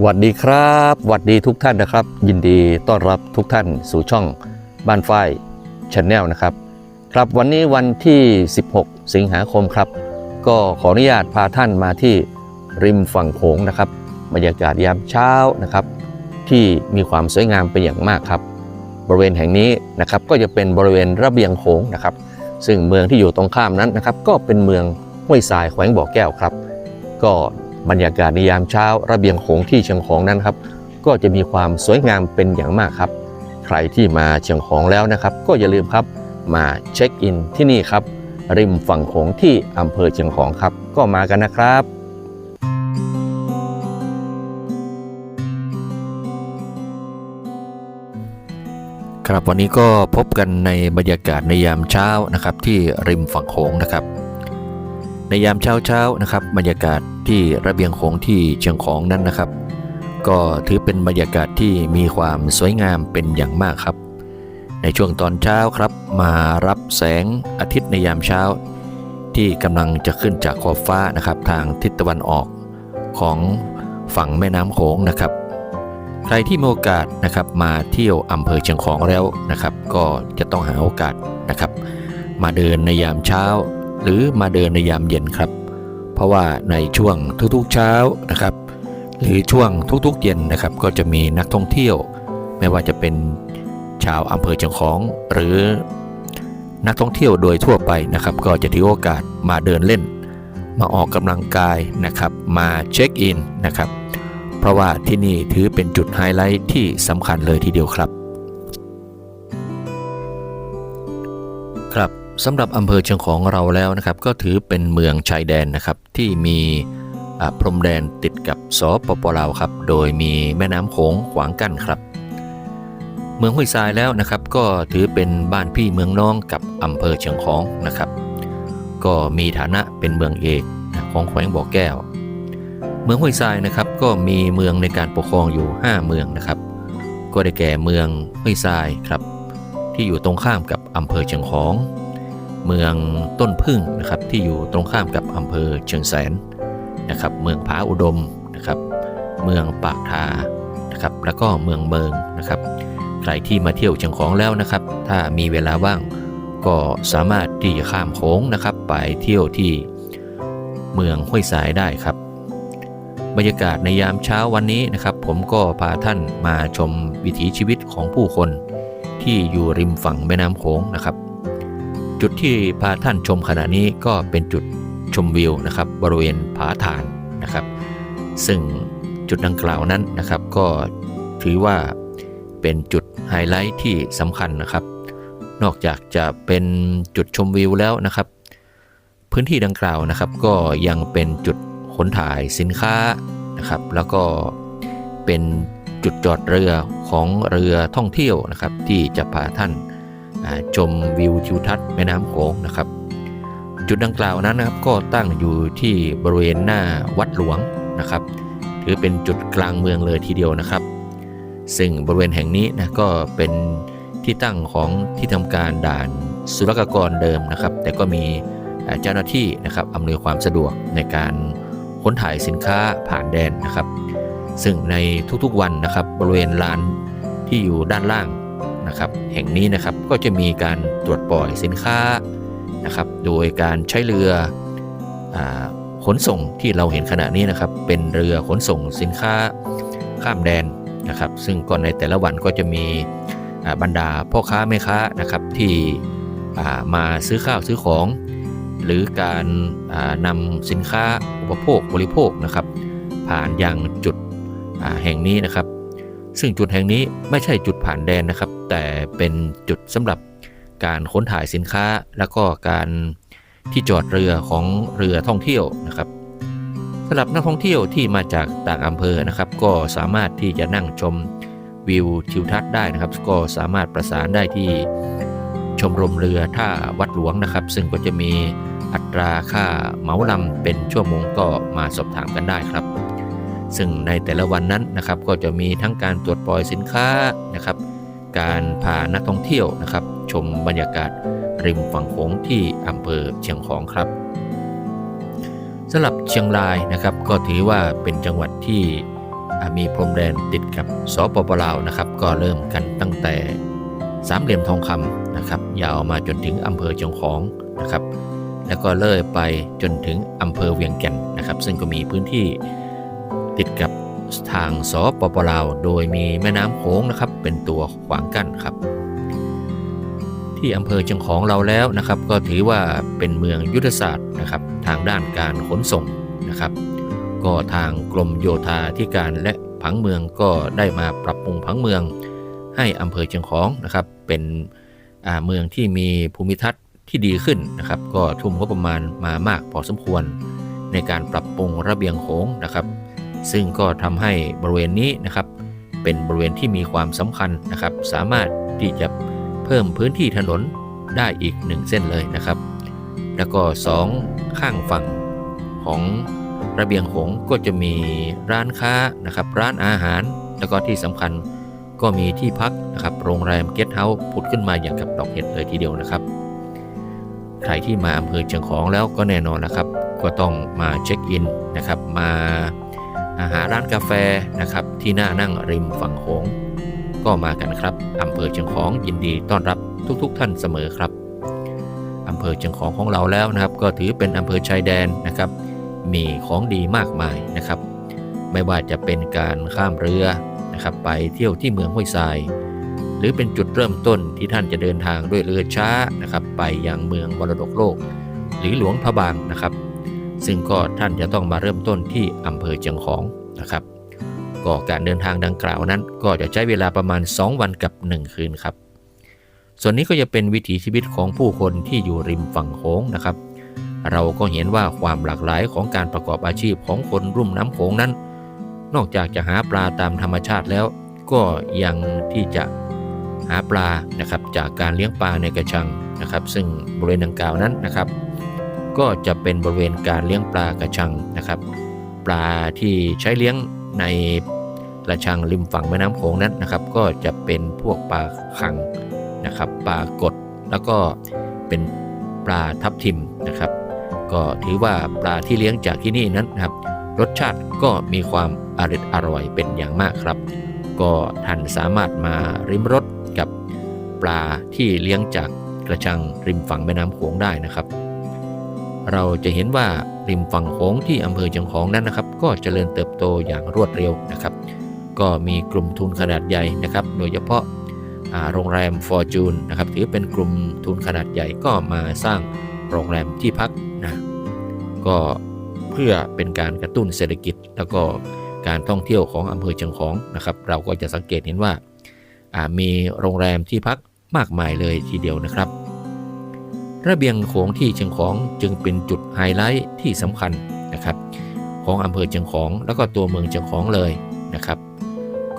หวัดดีครับหวัดดีทุกท่านนะครับ ยินดีต้อนรับทุกท่านสู่ช่องบ้านฝ้ายชาแนลนะครับ ครับวันนี้วันที่ 16 สิงหาคมครับ ก็ขออนุญาตพาท่านมาที่ริมฝั่งโขงนะครับบรรยากาศยามเช้านะครับ ที่มีความสวยงามเป็นอย่างมากครับ บริเวณแห่งนี้นะครับก็จะเป็นบริเวณระเบียงโขงนะครับ ซึ่งเมืองที่อยู่ตรงข้ามนั้นนะครับ ก็เป็นเมืองห้วยทรายแขวงบ่อแก้วครับ ก็บรรยากาศในยามเช้าระเบียงโขงที่เชียงของนั้นครับ ก็จะมีความสวยงามเป็นอย่างมากครับ ใครที่มาเชียงของแล้วนะครับ ก็อย่าลืมครับมาเช็คอินที่นี่ครับ ริมฝั่งโขงที่อำเภอเชียงของครับ ก็มากันนะครับ ครับวันนี้ก็พบกันในบรรยากาศในยามเช้านะครับที่ริมฝั่งโขงนะครับ ในยามเช้าเช้านะครับบรรยากาศที่ระเบียงโขงที่เชียงของนั้นนะครับ ก็ถือเป็นบรรยากาศที่มีความสวยงามเป็นอย่างมากครับ ในช่วงตอนเช้าครับ มารับแสงอาทิตย์ในยามเช้า ที่กำลังจะขึ้นจากขอบฟ้านะครับ ทางทิศตะวันออกของฝั่งแม่น้ำโขงนะครับ ใครที่มีโอกาสนะครับมาเที่ยวอำเภอเชียงของแล้วนะครับ ก็จะต้องหาโอกาสนะครับ มาเดินในยามเช้า หรือมาเดินในยามเย็นครับ เพราะว่าในช่วงทุกๆเช้านะครับ หรือช่วงทุกๆเย็นนะครับ ก็จะมีนักท่องเที่ยว ไม่ว่าจะเป็นชาวอำเภอเชียงของหรือนักท่องเที่ยวโดยทั่วไปนะครับ ก็จะถือโอกาสมาเดินเล่น มาออกกำลังกายนะครับ มาเช็คอินนะครับ ราะว่าที่นี่ถือเป็นจุดไฮไลท์ที่สำคัญเลยทีเดียวครับ ครับสำหรับอำเภอเชียงของเราแล้วนะครับ ก็ถือเป็นเมืองชายแดนนะครับที่มีพรมแดนติดกับสปปลาวครับ โดยมีแม่น้ำโขงขวางกั้นครับ เมืองห้วยทรายแล้วนะครับ ก็ถือเป็นบ้านพี่เมืองน้องกับอำเภอเชียงของนะครับ ก็มีฐานะเป็นเมืองเอกของแขวงบ่อแก้ว เมืองห้วยทรายนะครับก็มีเมืองในการปกครองอยู่ 5 เมืองนะครับ ก็ได้แก่เมืองห้วยทรายครับ ที่อยู่ตรงข้ามกับอำเภอเชียงของ เมืองต้นพึ่งนะครับที่อยู่ตรงข้ามกับอำเภอเชียงแสนนะครับ เมืองผาอุดมนะครับ เมืองปากทานะครับแล้วก็เมืองเมืองนะครับ ใครที่มาเที่ยวเชียงของแล้วนะครับ ถ้ามีเวลาว่างก็สามารถที่จะข้ามโขงนะครับ ไปเที่ยวที่เมืองห้วยทรายได้ครับ บรรยากาศในยามเช้าวันนี้นะครับ ผมก็พาท่านมาชมวิถีชีวิตของผู้คน ที่อยู่ริมฝั่งแม่น้ำโขงนะครับ จุดที่พาท่านชมขณะนี้ก็เป็นจุดชมวิวนะครับบริเวณผาถานนะครับ ซึ่งจุดดังกล่าวนั้นนะครับ ก็ถือว่าเป็นจุดไฮไลท์ที่สำคัญนะครับ นอกจากจะเป็นจุดชมวิวแล้วนะครับ พื้นที่ดังกล่าวนะครับ ก็ยังเป็นจุด ขนถ่ายสินค้านะครับ แล้วก็เป็นจุดจอดเรือของเรือท่องเที่ยวนะครับ ที่จะพาท่านชมวิวทิวทัศน์แม่น้ำโขงนะครับ จุดดังกล่าวนั้นนะครับก็ตั้งอยู่ที่บริเวณหน้าวัดหลวงนะครับ ถือเป็นจุดกลางเมืองเลยทีเดียวนะครับ ซึ่งบริเวณแห่งนี้นะก็เป็นที่ตั้งของที่ทำการด่านศุลกากรเดิมนะครับ แต่ก็มีเจ้าหน้าที่นะครับอำนวยความสะดวกในการ ค้นถ่ายสินค้าผ่านแดนนะครับ ซึ่งในทุกๆวันนะครับบริเวณลานที่อยู่ด้านล่างนะครับ แห่งนี้นะครับก็จะมีการตรวจปล่อยสินค้านะครับ โดยการใช้เรืออขนส่งที่เราเห็นขณะนี้นะครับ เป็นเรือขนส่งสินค้าข้ามแดนนะครับ ซึ่งก่อนในแต่ละวันก็จะมีบรรดาพ่อค้าแม่ค้านะครับที่มาซื้อข้าวซื้อของ หรือการอ่านำสินค้าอุปโภคบริโภคนะครับ ผ่านยังจุดแห่งนี้นะครับ ซึ่งจุดแห่งนี้ไม่ใช่จุดผ่านแดนนะครับ แต่เป็นจุดสำหรับการค้นถ่ายสินค้า แล้วก็การที่จอดเรือของเรือท่องเที่ยวนะครับสำหรับนักท่องเที่ยวที่มาจากต่างอำเภอนะครับ ก็สามารถที่จะนั่งชมวิวทิวทัศน์ได้นะครับ ก็สามารถประสานได้ที่ ชมรมเรือท่าวัดหลวงนะครับ ซึ่งก็จะมีอัตราค่าเหมาลำเป็นชั่วโมงก็มาสอบถามกันได้ครับ ซึ่งในแต่ละวันนั้นนะครับก็จะมีทั้งการตรวจปล่อยสินค้านะครับ การพานักท่องเที่ยวนะครับ ชมบรรยากาศริมฝั่งโขงที่อำเภอเชียงของครับสำหรับเชียงรายนะครับ ก็ถือว่าเป็นจังหวัดที่มีพรมแดนติดกับสปปลาวนะครับ ก็เริ่มกันตั้งแต่ สามเหลี่ยมทองคำนะครับยาวมาจนถึงอำเภอเชียงของนะครับแล้วก็เลื่อยไปจนถึงอำเภอเวียงแก่นนะครับ ซึ่งก็มีพื้นที่ติดกับทางสปปลาว โดยมีแม่น้ำโขงนะครับ เป็นตัวขวางกั้นครับ ที่อำเภอเชียงของเราแล้วนะครับ ก็ถือว่าเป็นเมืองยุทธศาสตร์นะครับ ทางด้านการขนส่งนะครับ ก็ทางกรมโยธาธิการและผังเมืองก็ได้มาปรับปรุงผังเมือง ให้อำเภอเชียงของนะครับเป็นเมืองที่มีภูมิทัศน์ที่ดีขึ้นนะครับ ก็ทุ่มงบประมาณมามากพอสมควร ในการปรับปรุงระเบียงโขงนะครับ ซึ่งก็ทำให้บริเวณนี้นะครับ เป็นบริเวณที่มีความสำคัญนะครับ สามารถที่จะเพิ่มพื้นที่ถนนได้อีกหนึ่งเส้นเลยนะครับ แล้วก็สองข้างฝั่งของระเบียงโขงก็จะมีร้านค้านะครับ ร้านอาหารแล้วก็ที่สำคัญ ก็มีที่พักนะครับโรงแรมเกสต์เฮาส์ผุดขึ้นมาอย่างกับดอกเห็ดเลยทีเดียวนะครับ ใครที่มาอำเภอเชียงของแล้วก็แน่นอนนะครับ ก็ต้องมาเช็คอินนะครับ มาอาหารร้านกาแฟนะครับ ที่น่านั่งริมฝั่งโขงก็มากันครับอำเภอเชียงของยินดีต้อนรับทุกๆทท่านเสมอครับอำเภอเชียงของของเราแล้วนะครับ ก็ถือเป็นอำเภอชายแดนนะครับ มีของดีมากมายนะครับ ไม่ว่าจะเป็นการข้ามเรือ นะครับไปเที่ยวที่เมืองห้วยทราย หรือเป็นจุดเริ่มต้นที่ท่านจะเดินทางด้วยเรือช้านะครับไปยังเมืองมรดกโลก หรือหลวงพระบางนะครับ ซึ่งก็ท่านจะต้องมาเริ่มต้นที่อำเภอเชียงของนะครับก็การเดินทางดังกล่าวนั้น ก็จะใช้เวลาประมาณ 2 วันกับ 1 คืนครับ ส่วนนี้ก็จะเป็นวิถีชีวิตของผู้คนที่อยู่ริมฝั่งโขงนะครับ เราก็เห็นว่าความหลากหลายของการประกอบอาชีพของคนรุ่มน้ำโขงนั้น นอกจากจะหาปลาตามธรรมชาติแล้ว ก็ยังที่จะหาปลานะครับจากการเลี้ยงปลาในกระชังนะครับ ซึ่งบริเวณดังกล่าวนั้นนะครับ ก็จะเป็นบริเวณการเลี้ยงปลากระชังนะครับ ปลาที่ใช้เลี้ยงในกระชังริมฝั่งแม่น้ำโขงนั้นนะครับ ก็จะเป็นพวกปลาคังนะครับปลากดแล้วก็เป็นปลาทับทิมนะครับ ก็ถือว่าปลาที่เลี้ยงจากที่นี่นั้นนะครับ รสชาติก็มีความอร่อยอร่อยเป็นอย่างมากครับ ก็ท่านสามารถมาริมรสกับปลาที่เลี้ยงจากกระชังริมฝั่งแม่น้ำโขงได้นะครับ เราจะเห็นว่าริมฝั่งโขงที่อำเภอเชียงของนั้นนะครับ ก็เจริญเติบโตอย่างรวดเร็วนะครับ ก็มีกลุ่มทุนขนาดใหญ่นะครับ โดยเฉพาะอ่าโรงแรมฟอร์จูนนะครับถือเป็นกลุ่มทุนขนาดใหญ่ก็มาสร้างโรงแรมที่พักนะก็ เพื่อเป็นการกระตุ้นเศรษฐกิจ แล้วก็การท่องเที่ยวของอำเภอเชียงของนะครับ เราก็จะสังเกตเห็นว่ามีโรงแรมที่พักมากมายเลยทีเดียวนะครับ ระเบียงโขงที่เชียงของจึงเป็นจุดไฮไลท์ที่สำคัญนะครับของอำเภอเชียงของแล้วก็ตัวเมืองเชียงของเลยนะครับ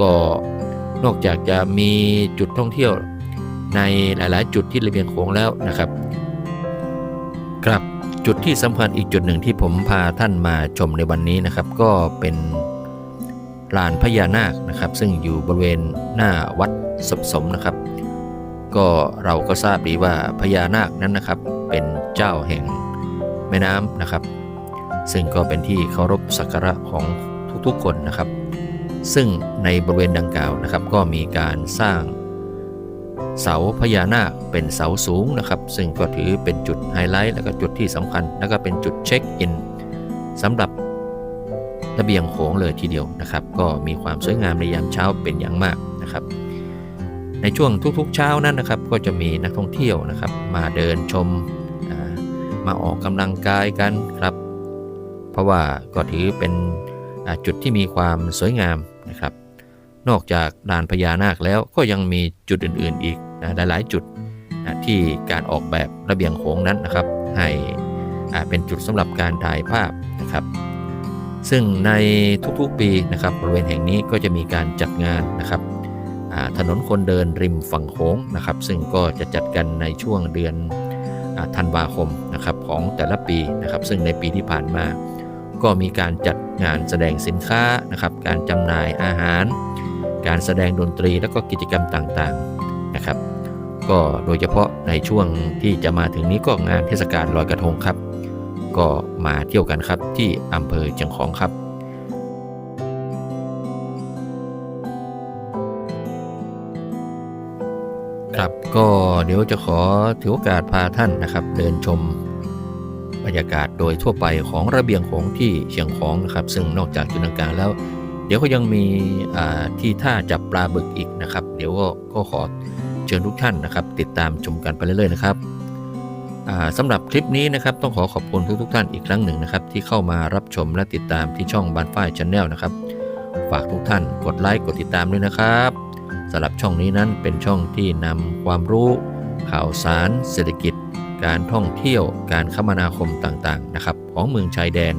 ก็นอกจากจะมีจุดท่องเที่ยวในหลาย ๆ จุดที่ระเบียงโขงแล้วนะครับ ครับ จุดที่สำคัญอีกจุดหนึ่งที่ผมพาท่านมาชมในวันนี้นะครับ ก็เป็นลานพญานาคนะครับ ซึ่งอยู่บริเวณหน้าวัดสมสมนะครับ ก็เราก็ทราบดีว่าพญานาคนั้นนะครับ เป็นเจ้าแห่งแม่น้ำนะครับ ซึ่งก็เป็นที่เคารพสักการะของทุกๆคนนะครับ ซึ่งในบริเวณดังกล่าวนะครับ ก็มีการสร้าง เสาพญานาคเป็นเสาสูงนะครับ ซึ่งก็ถือเป็นจุดไฮไลท์แล้วก็จุดที่สำคัญ แล้วก็เป็นจุดเช็คอินสำหรับระเบียงโขงเลยทีเดียวนะครับ ก็มีความสวยงามในยามเช้าเป็นอย่างมากนะครับ ในช่วงทุกๆเช้านั้นนะครับ ก็จะมีนักท่องเที่ยวนะครับ มาเดินชมมาออกกำลังกายกันครับ เพราะว่าก็ถือเป็นจุดที่มีความสวยงามนะครับ นอกจากลานพญานาคแล้วก็ยังมีจุดอื่นๆอีกนะหลายๆจุดนะที่การออกแบบระเบียงโขงนั้นนะครับ ให้เป็นจุดสำหรับการถ่ายภาพนะครับ ซึ่งในทุกๆปีนะครับบริเวณแห่งนี้ก็จะมีการจัดงานนะครับถนนคนเดินริมฝั่งโขงนะครับ ซึ่งก็จะจัดกันในช่วงเดือนอธันวาคมนะครับของแต่ละปีนะครับ ซึ่งในปีที่ผ่านมา ก็มีการจัดงานแสดงสินค้านะครับ การจำหน่ายอาหาร การแสดงดนตรีและก็กิจกรรมต่างๆนะครับ ก็โดยเฉพาะในช่วงที่จะมาถึงนี้ก็งานเทศกาลลอยกระทงครับ ก็มาเที่ยวกันครับที่อำเภอเชียงของครับครับก็เดี๋ยวจะขอถือโอกาสพาท่านนะครับ เดินชมบรรยากาศโดยทั่วไปของระเบียงของที่เชียงของนะครับ ซึ่งนอกจากจุดต่างๆแล้ว เดี๋ยวก็ยังมีที่ท่าจับปลาบึกอีกนะครับ เดี๋ยวก็ก็ขอเชิญทุกท่านนะครับ ติดตามชมกันไปเรื่อยๆนะครับอ่าสำหรับคลิปนี้นะครับต้องขอขอบคุณทุกๆท่านอีกครั้งหนึ่งนะครับ ที่เข้ามารับชมและติดตามที่ช่องบานฝ้ายชาแนลนะครับ ฝากทุกท่านกดไลค์กดติดตามด้วยนะครับสำหรับช่องนี้นั้นเป็นช่องที่นำความรู้ ข่าวสาร เศรษฐกิจ การท่องเที่ยว การคมนาคมต่างๆนะครับ ของเมืองชายแดน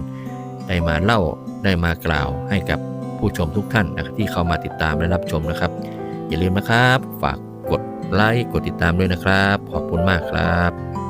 ได้มาเล่าได้มากล่าวให้กับ ผู้ชมทุกท่านนะที่เข้ามาติดตามและรับชมนะครับ อย่าลืมนะครับ ฝากกดไลค์กดติดตามด้วยนะครับ ขอบคุณมากครับ